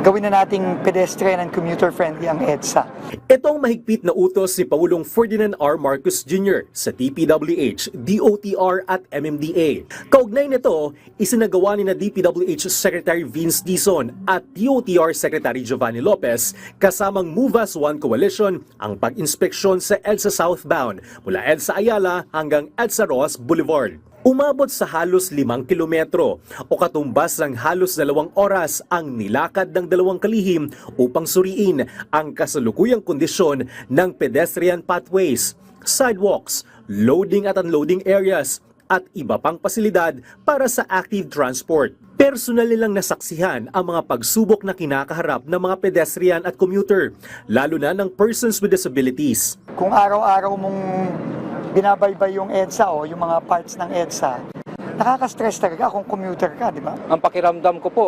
gawin na nating pedestrian and commuter friendly ang EDSA. Ito ang mahigpit na utos ni Pangulong Ferdinand R. Marcos Jr. sa DPWH, DOTR at MMDA. Kaugnay nito, isinagawa ni na DPWH Secretary Vince Dizon at DOTR Secretary Giovanni Lopez kasamang Move as One Coalition ang pag-inspeksyon sa EDSA southbound mula EDSA Ayala hanggang EDSA Ross Boulevard. Umabot sa halos limang kilometro o katumbas ng halos dalawang oras ang nilakad ng dalawang kalihim upang suriin ang kasalukuyang kondisyon ng pedestrian pathways, sidewalks, loading at unloading areas at iba pang pasilidad para sa active transport. Personal nilang nasaksihan ang mga pagsubok na kinakaharap ng mga pedestrian at commuter, lalo na ng persons with disabilities. Kung araw-araw mong binabaybay yung EDSA o yung mga parts ng EDSA, nakaka-stress talaga kung commuter ka, di ba? Ang pakiramdam ko po,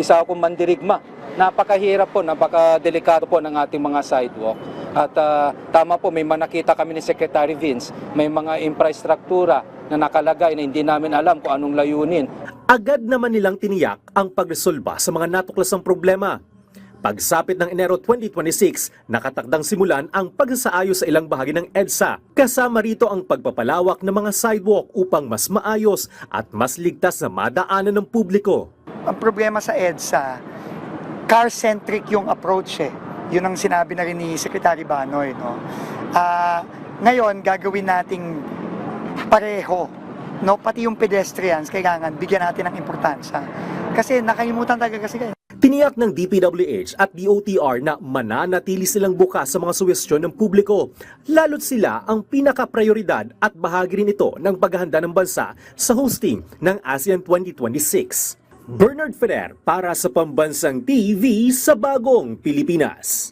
isa akong mandirigma. Napakahirap po, napakadelikado po ng ating mga sidewalk. At ah, tama po, may manakita kami ni Secretary Vince, may mga infrastruktura na nakalagay na hindi namin alam kung anong layunin. Agad naman nilang tiniyak ang pagresolba sa mga natuklasang problema. Pagsapit ng Enero 2026, nakatakdang simulan ang pagsasaayos sa ilang bahagi ng EDSA. Kasama rito ang pagpapalawak ng mga sidewalk upang mas maayos at mas ligtas na madaanan ng publiko. Ang problema sa EDSA, car-centric yung approach eh. Yun ang sinabi na rin ni Secretary Banoy. No? Ah, ngayon, gagawin nating pareho. No? Pati yung pedestrians, kailangan bigyan natin ng importansya. Kasi nakalimutan talaga kasi kayo. Tiniyak ng DPWH at DOTR na mananatili silang bukas sa mga suwestyon ng publiko, lalo't sila ang pinaka-prioridad at bahagi rin ito ng paghahanda ng bansa sa hosting ng ASEAN 2026. Bernard Ferrer para sa Pambansang TV sa Bagong Pilipinas.